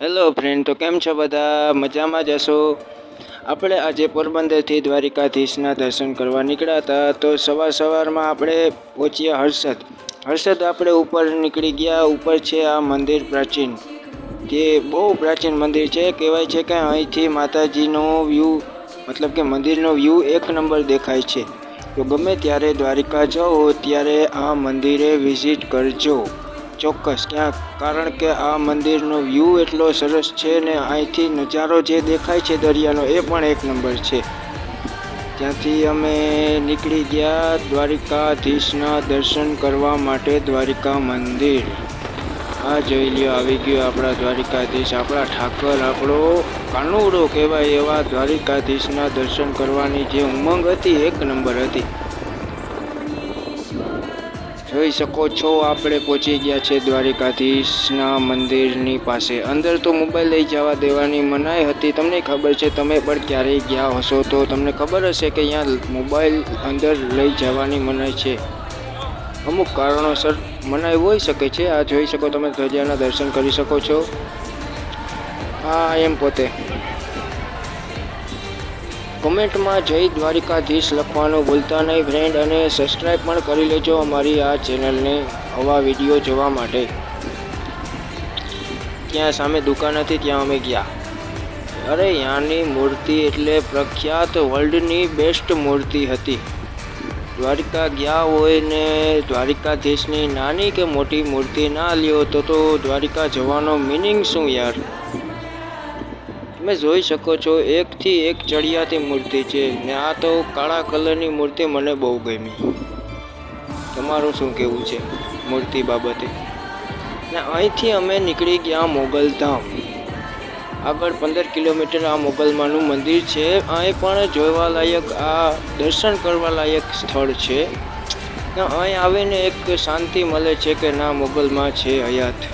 Hello friend તો કેમ છો બધા? મજામાં જ હશો? આપણે આજે પોરબંદરથી દ્વારિકાધીશના દર્શન કરવા નીકળ્યા હતા, તો સવાર સવારમાં આપણે પહોંચ્યા હર્ષદ. હર્ષદ આપણે ઉપર નીકળી ગયા, ઉપર છે આ મંદિર પ્રાચીન તે બહુ પ્રાચીન મંદિર છે. કહેવાય છે કે અહીંથી માતાજીનો વ્યૂ, મતલબ કે મંદિરનો વ્યૂ એક નંબર દેખાય છે. તો ગમે ત્યારે દ્વારિકા જાઓ, ત્યારે આ મંદિરે વિઝિટ કરજો. ચોક્કસ. ક્યાં? કારણ કે આ મંદિરનો વ્યૂ એટલો સરસ છે ને અહીંથી નજારો જે દેખાય છે દરિયાનો એ પણ એક નંબર છે. ત્યાંથી અમે નીકળી ગયા દ્વારિકાધીશના દર્શન કરવા માટે દ્વારિકા મંદિર. આ જોઈ લ્યો, આવી ગયો આપણા દ્વારિકાધીશ. આપણા ઠાકર, આપણો કાનુડો કહેવાય એવા દ્વારિકાધીશના દર્શન કરવાની જે ઉમંગ હતી, એક નંબર હતી. જોઈ શકો છો, આપણે પહોંચી ગયા છે દ્વારિકાધીશના મંદિરની પાસે. અંદર તો મોબાઈલ લઈ જવા દેવાની મનાઈ હતી, તમને ખબર છે, તમે પણ ક્યારેય ગયા હશો તો તમને ખબર હશે કે અહીંયા મોબાઈલ અંદર લઈ જવાની મનાઈ છે. અમુક કારણોસર મનાઈ હોઈ શકે છે, આ જોઈ શકો તમે, ધ્વજાના દર્શન કરી શકો છો. હા, એમ પોતે. કોમેન્ટમાં જય દ્વારિકાધીશ લખવાનું ભૂલતા નહીં ફ્રેન્ડ અને સબસ્ક્રાઈબ પણ કરી લેજો અમારી આ ચેનલને આવા વીડિયો જોવા માટે. ત્યાં સામે દુકાન હતી, ત્યાં અમે ગયા. અરે ત્યાંની મૂર્તિ એટલે પ્રખ્યાત વર્લ્ડની બેસ્ટ મૂર્તિ હતી. દ્વારિકા ગયા હોય ને દ્વારિકાધીશની નાની કે મોટી મૂર્તિ ના લ્યો, તો તો દ્વારિકા જવાનો મિનિંગ શું યાર? તમે જોઈ શકો છો, એકથી એક ચડિયાતી મૂર્તિ છે ને આ તો કાળા કલરની મૂર્તિ મને બહુ ગમી. તમારું શું કહેવું છે મૂર્તિ બાબતે? ને અહીંથી અમે નીકળી ગયા મોગલધામ આગળ પંદર કિલોમીટર આ મોગલમાનું મંદિર છે. અહીં પણ જોવાલાયક આ દર્શન કરવા લાયક સ્થળ છે. અહીં આવીને એક શાંતિ મળે છે કે ના મોગલમાં છે હયાત.